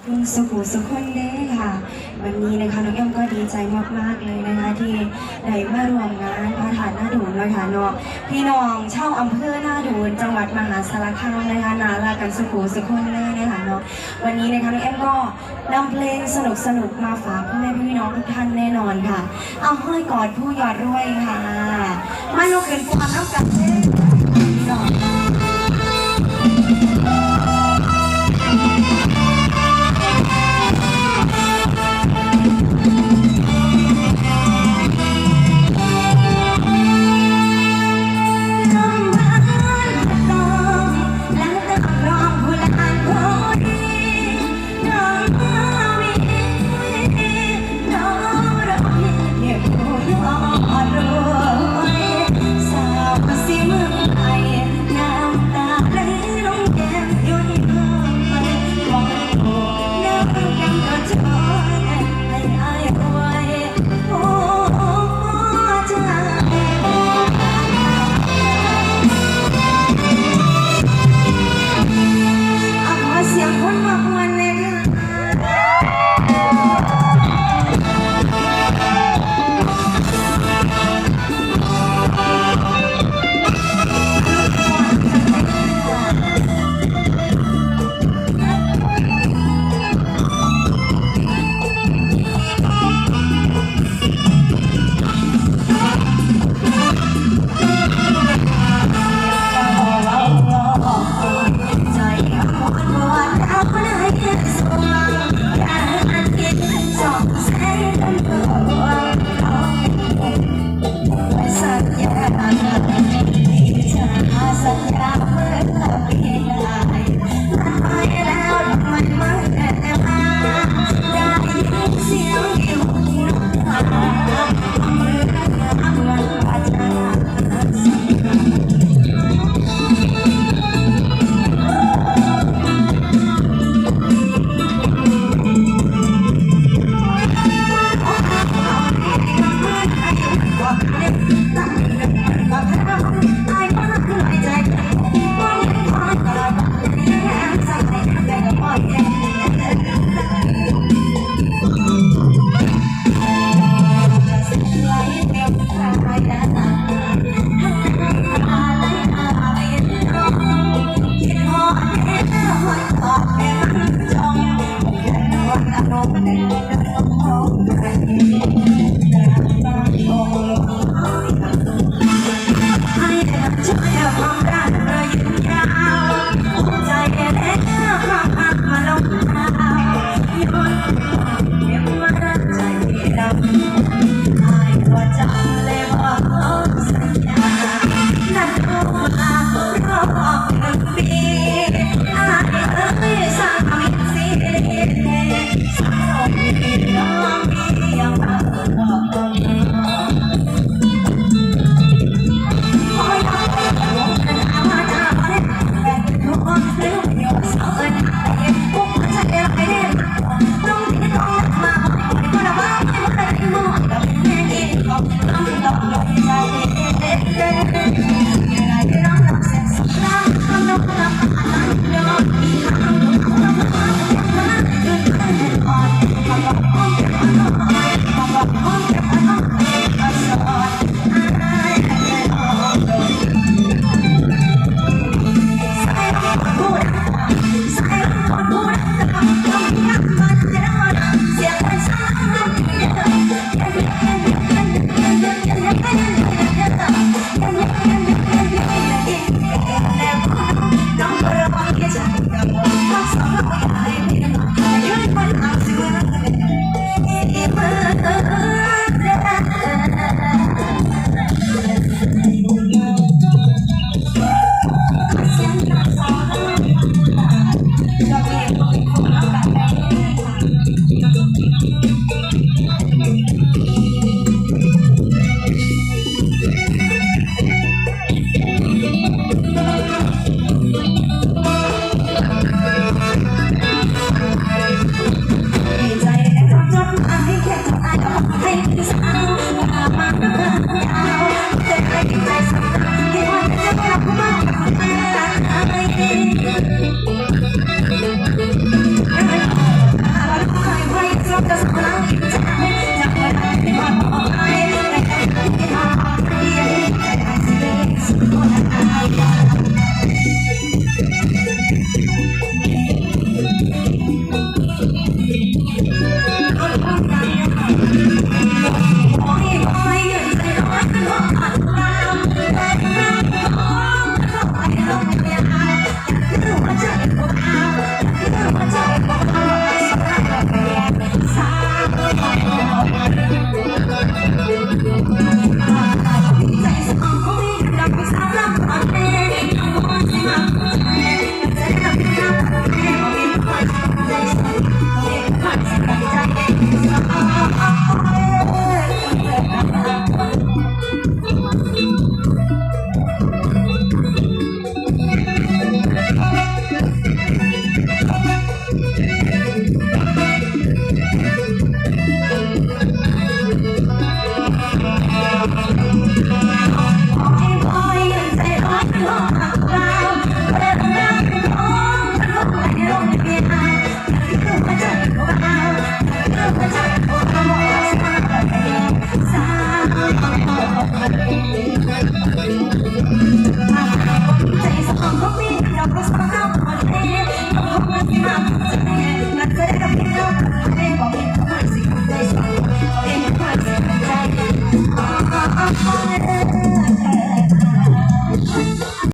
คุณสุขุสุขคนเด้ค่ะ วันนี้นะคะน้องเอ็มก็ดีใจมากๆเลยนะคะ ที่ได้มารวมงานพระธาตุหน้าดูนนะคะเนาะพี่น้องเช่าอำเภอหน้าดูนจังหวัดมหาสารคามนะคะนาลากันสุขุสุขคนเลยนะคะเนาะวันนี้นะคะน้องเอ็มก็นำเพลงสนุกๆมาฝากพ่อแม่พี่น้องทุกท่านแน่นอนค่ะ เอาห้อยกอดผู้ยอดรวยค่ะมาลุกขึ้นความน้ำกันเด้ Thank you.